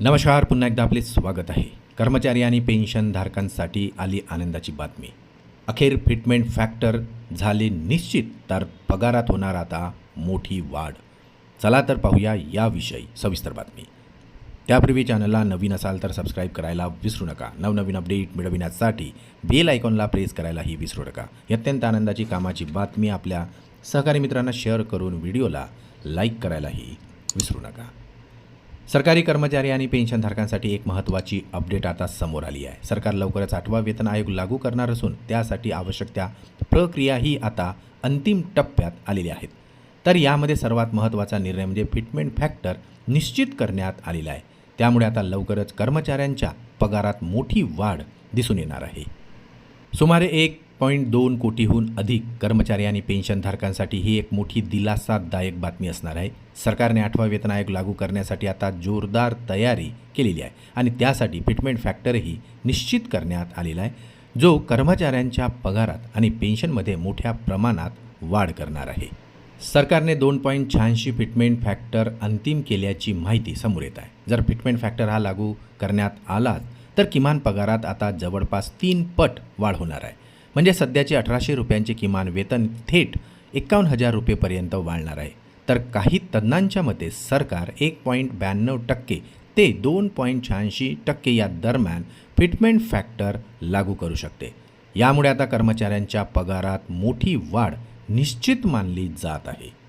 नमस्कार पुन्हा एकदा आपले स्वागत आहे. कर्मचारी आणि पेन्शनधारकांसाठी आली आनंदाची बातमी. अखेर फिटमेंट फॅक्टर झाले निश्चित तर पगारात होणार आता मोठी वाढ. चला तर पाहूया याविषयी सविस्तर बातमी. त्यापूर्वी चॅनलला नवीन असाल तर सबस्क्राईब करायला विसरू नका. नवनवीन अपडेट मिळविण्यासाठी बेल आयकॉनला प्रेस करायलाही विसरू नका. अत्यंत आनंदाची कामाची बातमी आपल्या सहकारी मित्रांना शेअर करून व्हिडिओला लाईक करायलाही विसरू नका. सरकारी कर्मचारी आणि पेन्शनधारकांसाठी एक महत्त्वाची अपडेट आता समोर आली आहे. सरकार लवकरच आठवा वेतन आयोग लागू करणार असून त्यासाठी आवश्यक त्या प्रक्रियाही आता अंतिम टप्प्यात आलेल्या आहेत. तर यामध्ये सर्वात महत्त्वाचा निर्णय म्हणजे फिटमेंट फॅक्टर निश्चित करण्यात आलेला आहे. त्यामुळे आता लवकरच कर्मचाऱ्यांच्या पगारात मोठी वाढ दिसून येणार आहे. सुमारे एक पॉईंट दोन कोटीहून अधिक कर्मचारी आणि पेन्शनधारकांसाठी ही एक मोठी दिलासादायक बातमी असणार आहे. सरकारने आठवा वेतन आयोग लागू करण्यासाठी आता जोरदार तयारी केलेली आहे आणि त्यासाठी फिटमेंट फॅक्टरही निश्चित करण्यात आलेला आहे जो कर्मचाऱ्यांच्या पगारात आणि पेन्शनमध्ये मोठ्या प्रमाणात वाढ करणार आहे. सरकारने दोन पॉईंट शहाऐंशी फिटमेंट फॅक्टर अंतिम केल्याची माहिती समोर येत आहे. जर फिटमेंट फॅक्टर हा लागू करण्यात आलाच तर किमान पगारात आता जवळपास तीन पट वाढ होणार आहे. म्हणजे सध्याचे अठराशे रुपयांचे किमान वेतन थेट एकावन्न हजार रुपयेपर्यंत वाढणार आहे. तर काही तज्ज्ञांच्या मते सरकार एक पॉईंट ब्याण्णव टक्के ते दोन पॉईंट शहाऐंशी टक्के या दरम्यान फिटमेंट फॅक्टर लागू करू शकते. यामुळे आता कर्मचाऱ्यांच्या पगारात मोठी वाढ निश्चित मानली जात आहे.